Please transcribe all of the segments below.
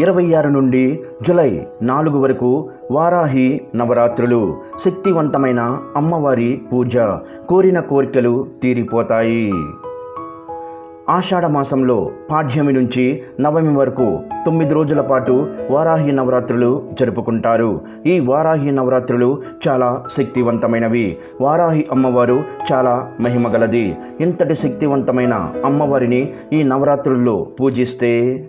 ఇరవై ఆరు నుండి జులై నాలుగు వరకు వారాహి నవరాత్రులు. శక్తివంతమైన అమ్మవారి పూజ. కోరిన కోరికలు తీరిపోతాయి. ఆషాఢ మాసంలో పాఠ్యమి నుంచి నవమి వరకు తొమ్మిది రోజుల పాటు వారాహి నవరాత్రులు జరుపుకుంటారు. ఈ వారాహి నవరాత్రులు చాలా శక్తివంతమైనవి. వారాహి అమ్మవారు చాలా మహిమగలది ఇంతటి శక్తివంతమైన అమ్మవారిని ఈ నవరాత్రుల్లో పూజిస్తే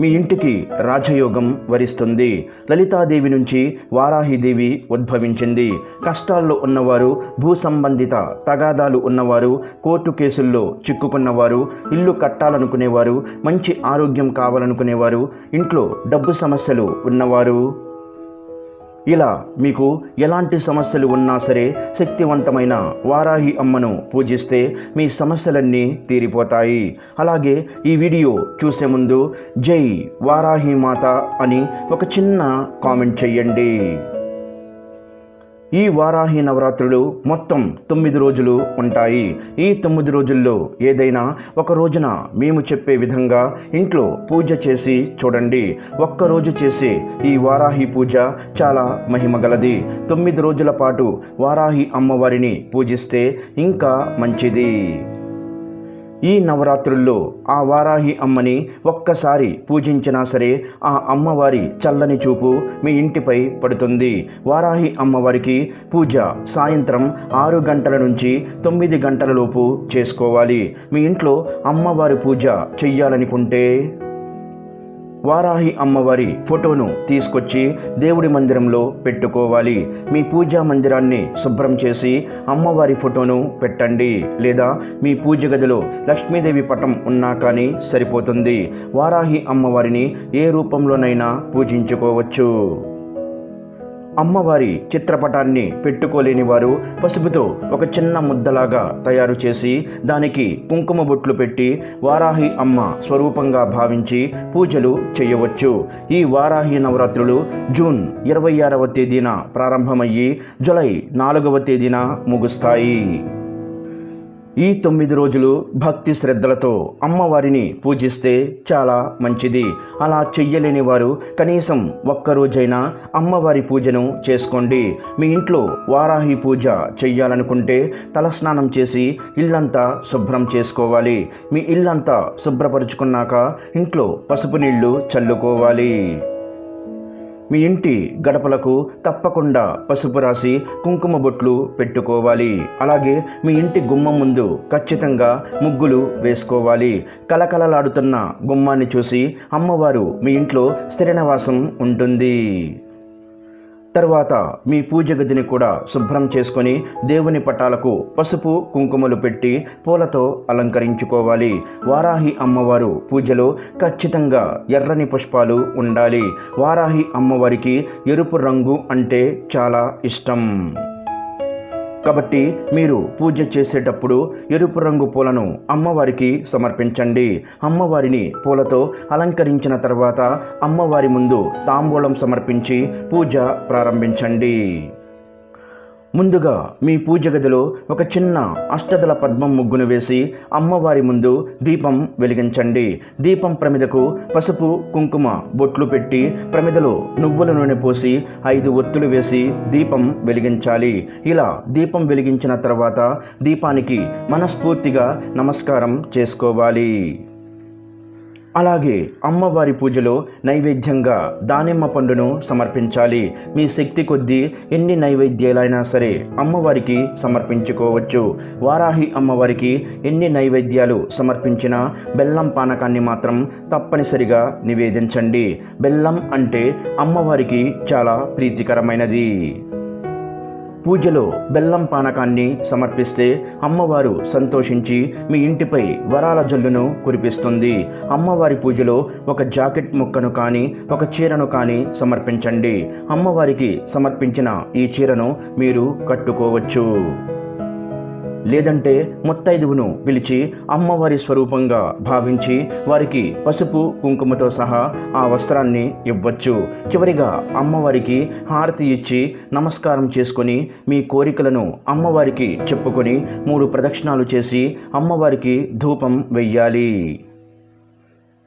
మీ ఇంటికి రాజయోగం వరిస్తుంది. లలితాదేవి నుంచి వారాహిదేవి ఉద్భవించింది. కష్టాల్లో ఉన్నవారు భూ సంబంధిత తగాదాలు ఉన్నవారు కోర్టు కేసుల్లో చిక్కుకున్నవారు ఇల్లు కట్టాలనుకునేవారు మంచి ఆరోగ్యం కావాలనుకునేవారు ఇంట్లో డబ్బు సమస్యలు ఉన్నవారు. ఇలా మీకు ఎలాంటి సమస్యలు ఉన్నా సరే శక్తివంతమైన వారాహి అమ్మను పూజిస్తే మీ సమస్యలన్నీ తీరిపోతాయి. అలాగే ఈ వీడియో చూసే ముందు జై వారాహి మాత అని ఒక చిన్న కామెంట్ చెయ్యండి. ఈ వారాహి నవరాత్రులు మొత్తం తొమ్మిది రోజులు ఉంటాయి. ఈ తొమ్మిది రోజుల్లో ఏదైనా ఒక రోజున మేము చెప్పే విధంగా ఇంట్లో పూజ చేసి చూడండి. ఒక్కరోజు చేసే ఈ వారాహి పూజ చాలా మహిమగలది తొమ్మిది రోజుల పాటు వారాహి అమ్మవారిని పూజిస్తే ఇంకా మంచిది. ఈ నవరాత్రుల్లో ఆ వారాహి అమ్మని ఒక్కసారి పూజించినా సరే ఆ అమ్మవారి చల్లని చూపు మీ ఇంటిపై పడుతుంది. వారాహి అమ్మవారికి పూజ సాయంత్రం ఆరు గంటల నుంచి తొమ్మిది గంటల లోపు చేసుకోవాలి. మీ ఇంట్లో అమ్మవారి పూజ చెయ్యాలనుకుంటే వారాహి అమ్మవారి ఫోటోను తీసుకొచ్చి దేవుడి మందిరంలో పెట్టుకోవాలి. మీ పూజా మందిరాన్ని శుభ్రం చేసి అమ్మవారి ఫోటోను పెట్టండి. లేదా మీ పూజ గదిలో లక్ష్మీదేవి పటం ఉన్నా కానీ సరిపోతుంది. వారాహి అమ్మవారిని ఏ రూపంలోనైనా పూజించుకోవచ్చు. అమ్మవారి చిత్రపటాన్ని పెట్టుకోలేని వారు పసుపుతో ఒక చిన్న ముద్దలాగా తయారు చేసి దానికి కుంకుమ బొట్లు పెట్టి వారాహి అమ్మ స్వరూపంగా భావించి పూజలు చేయవచ్చు. ఈ వారాహి నవరాత్రులు జూన్ ఇరవై ఆరవ తేదీన ప్రారంభమయ్యి జులై నాలుగవ తేదీన ముగుస్తాయి. ఈ తొమ్మిది రోజులు భక్తి శ్రద్ధలతో అమ్మవారిని పూజిస్తే చాలా మంచిది. అలా చెయ్యలేని వారు కనీసం ఒక్కరోజైనా అమ్మవారి పూజను చేసుకోండి. మీ ఇంట్లో వారాహి పూజ చెయ్యాలనుకుంటే తలస్నానం చేసి ఇల్లంతా శుభ్రం చేసుకోవాలి. మీ ఇల్లంతా శుభ్రపరుచుకున్నాక ఇంట్లో పసుపు నీళ్ళు చల్లుకోవాలి. మీ ఇంటి గడపలకు తప్పకుండా పసుపు రాసి కుంకుమ బొట్లు పెట్టుకోవాలి. అలాగే మీ ఇంటి గుమ్మం ముందు ఖచ్చితంగా ముగ్గులు వేసుకోవాలి. కలకలలాడుతున్న గుమ్మాన్ని చూసి అమ్మవారు మీ ఇంట్లో స్థిరనివాసం ఉంటుంది. తర్వాత మీ పూజ గదిని కూడా శుభ్రం చేసుకొని దేవుని పటాలకు పసుపు కుంకుమలు పెట్టి పూలతో అలంకరించుకోవాలి. వారాహి అమ్మవారు పూజలో ఖచ్చితంగా ఎర్రని పుష్పాలు ఉండాలి. వారాహి అమ్మవారికి ఎరుపు రంగు అంటే చాలా ఇష్టం. కాబట్టి మీరు పూజ చేసేటప్పుడు ఎరుపు రంగు పూలను అమ్మవారికి సమర్పించండి. అమ్మవారిని పూలతో అలంకరించిన తర్వాత అమ్మవారి ముందు తాంబూలం సమర్పించి పూజ ప్రారంభించండి. ముందుగా మీ పూజ గదిలో ఒక చిన్న అష్టదల పద్మం ముగ్గును వేసి అమ్మవారి ముందు దీపం వెలిగించండి. దీపం ప్రమిదకు పసుపు కుంకుమ బొట్లు పెట్టి ప్రమిదలో నువ్వుల నూనె పోసి ఐదు ఒత్తులు వేసి దీపం వెలిగించాలి. ఇలా దీపం వెలిగించిన తర్వాత దీపానికి మనస్ఫూర్తిగా నమస్కారం చేసుకోవాలి. అలాగే అమ్మవారి పూజలో నైవేద్యంగా దానిమ్మ పండును సమర్పించాలి. మీ శక్తి కొద్దీ ఎన్ని నైవేద్యాలైనా సరే అమ్మవారికి సమర్పించుకోవచ్చు. వారాహి అమ్మవారికి ఎన్ని నైవేద్యాలు సమర్పించినా బెల్లం పానకాన్ని మాత్రం తప్పనిసరిగా నివేదించండి. బెల్లం అంటే అమ్మవారికి చాలా ప్రీతికరమైనది. పూజలో బెల్లం పానకాన్ని సమర్పిస్తే అమ్మవారు సంతోషించి మీ ఇంటిపై వరాల జల్లును కురిపిస్తుంది. అమ్మవారి పూజలో ఒక జాకెట్ ముక్కను కానీ ఒక చీరను కానీ సమర్పించండి. అమ్మవారికి సమర్పించిన ఈ చీరను మీరు కట్టుకోవచ్చు. లేదంటే ముత్తైదువును పిలిచి అమ్మవారి స్వరూపంగా భావించి వారికి పసుపు కుంకుమతో సహా ఆ వస్త్రాన్ని ఇవ్వచ్చు. చివరిగా అమ్మవారికి హారతి ఇచ్చి నమస్కారం చేసుకొని మీ కోరికలను అమ్మవారికి చెప్పుకొని మూడు ప్రదక్షిణాలు చేసి అమ్మవారికి ధూపం వెయ్యాలి.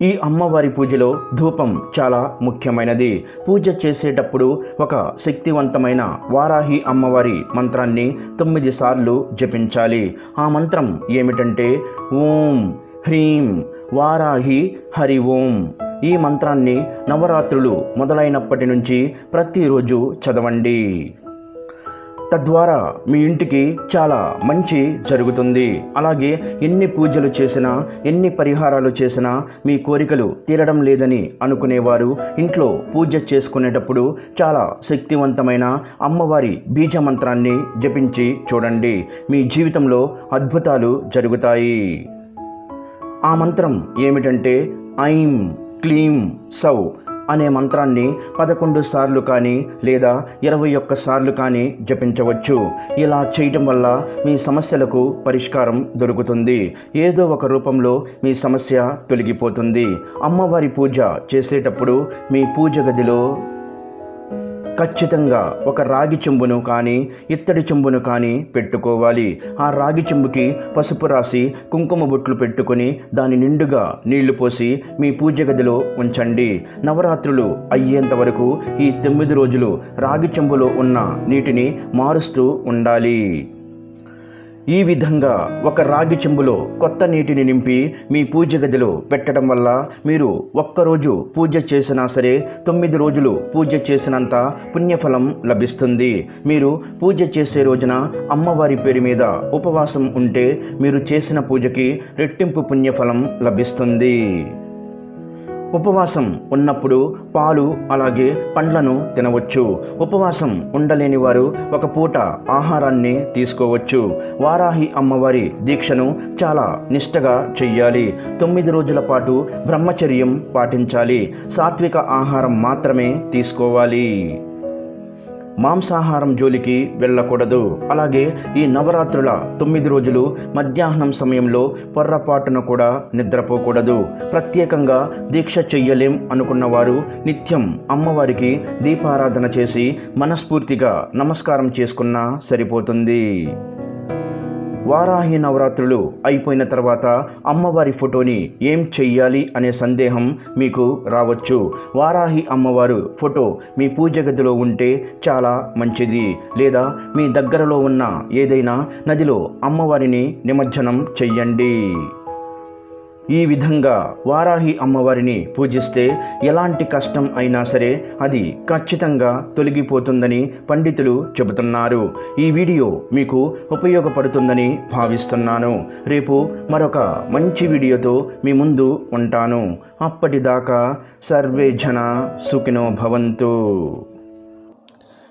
ఈ అమ్మవారి పూజలో ధూపం చాలా ముఖ్యమైనది. పూజ చేసేటప్పుడు ఒక శక్తివంతమైన వారాహి అమ్మవారి మంత్రాన్ని తొమ్మిది సార్లు జపించాలి. ఆ మంత్రం ఏమిటంటే ఓం హ్రీం వారాహి హరి ఓం. ఈ మంత్రాన్ని నవరాత్రులు మొదలైనప్పటి నుంచి ప్రతిరోజు చదవండి. తద్వారా మీ ఇంటికి చాలా మంచి జరుగుతుంది. అలాగే ఎన్ని పూజలు చేసినా ఎన్ని పరిహారాలు చేసినా మీ కోరికలు తీరడం లేదని అనుకునేవారు. ఇంట్లో పూజ చేసుకునేటప్పుడు చాలా శక్తివంతమైన అమ్మవారి బీజ మంత్రాన్ని జపించి చూడండి. మీ జీవితంలో అద్భుతాలు జరుగుతాయి. ఆ మంత్రం ఏమిటంటే ఐం క్లీం సౌ అనే మంత్రాన్ని పదకొండు సార్లు కానీ లేదా ఇరవై ఒక్క సార్లు కానీ జపించవచ్చు. ఇలా చేయటం వల్ల మీ సమస్యలకు పరిష్కారం దొరుకుతుంది. ఏదో ఒక రూపంలో మీ సమస్య తొలగిపోతుంది. అమ్మవారి పూజ చేసేటప్పుడు మీ పూజ గదిలో ఖచ్చితంగా ఒక రాగి చెంబును కానీ ఇత్తడి చెంబును కానీ పెట్టుకోవాలి. ఆ రాగి చెంబుకి పసుపు రాసి కుంకుమ బొట్లు పెట్టుకొని దాని నిండుగా నీళ్ళు పోసి మీ పూజ గదిలో ఉంచండి. నవరాత్రులు అయ్యేంత వరకు ఈ తొమ్మిది రోజులు రాగి చెంబులో ఉన్న నీటిని మారుస్తూ ఉండాలి. ఈ విధంగా ఒక రాగి చెంబులో కొత్త నీటిని నింపి మీ పూజ గదిలో పెట్టడం వల్ల మీరు ఒక్కరోజు పూజ చేసినా సరే తొమ్మిది రోజులు పూజ చేసినంత పుణ్యఫలం లభిస్తుంది. మీరు పూజ చేసే రోజున అమ్మవారి పేరు మీద ఉపవాసం ఉంటే మీరు చేసిన పూజకి రెట్టింపు పుణ్యఫలం లభిస్తుంది. ఉపవాసం ఉన్నప్పుడు పాలు అలాగే పండ్లను తినవచ్చు. ఉపవాసం ఉండలేని వారు ఒక పూట ఆహారాన్ని తీసుకోవచ్చు. వారాహి అమ్మవారి దీక్షను చాలా నిష్టగా చెయ్యాలి. తొమ్మిది రోజుల పాటు బ్రహ్మచర్యం పాటించాలి. సాత్విక ఆహారం మాత్రమే తీసుకోవాలి. మాంసాహారం జోలికి వెళ్ళకూడదు. అలాగే ఈ నవరాత్రుల తొమ్మిది రోజులు మధ్యాహ్నం సమయంలో పొర్రపాటున కూడా నిద్రపోకూడదు. ప్రత్యేకంగా దీక్ష చెయ్యలేం అనుకున్నవారు నిత్యం అమ్మవారికి దీపారాధన చేసి మనస్ఫూర్తిగా నమస్కారం చేసుకున్నా సరిపోతుంది. వారాహి నవరాత్రులు అయిపోయిన తర్వాత అమ్మవారి ఫోటోని ఏం చెయ్యాలి అనే సందేహం మీకు రావచ్చు. వారాహి అమ్మవారు ఫోటో మీ పూజ గదిలో ఉంటే చాలా మంచిది. లేదా మీ దగ్గరలో ఉన్న ఏదైనా నదిలో అమ్మవారిని నిమజ్జనం చెయ్యండి. ఈ విధంగా వారాహి అమ్మవారిని పూజిస్తే ఎలాంటి కష్టం అయినా సరే అది ఖచ్చితంగా తొలగిపోతుందని పండితులు చెబుతున్నారు. ఈ వీడియో మీకు ఉపయోగపడుతుందని భావిస్తున్నాను. రేపు మరొక మంచి వీడియోతో మీ ముందు ఉంటాను. అప్పటిదాకా సర్వే జన సుఖినో భవంతు.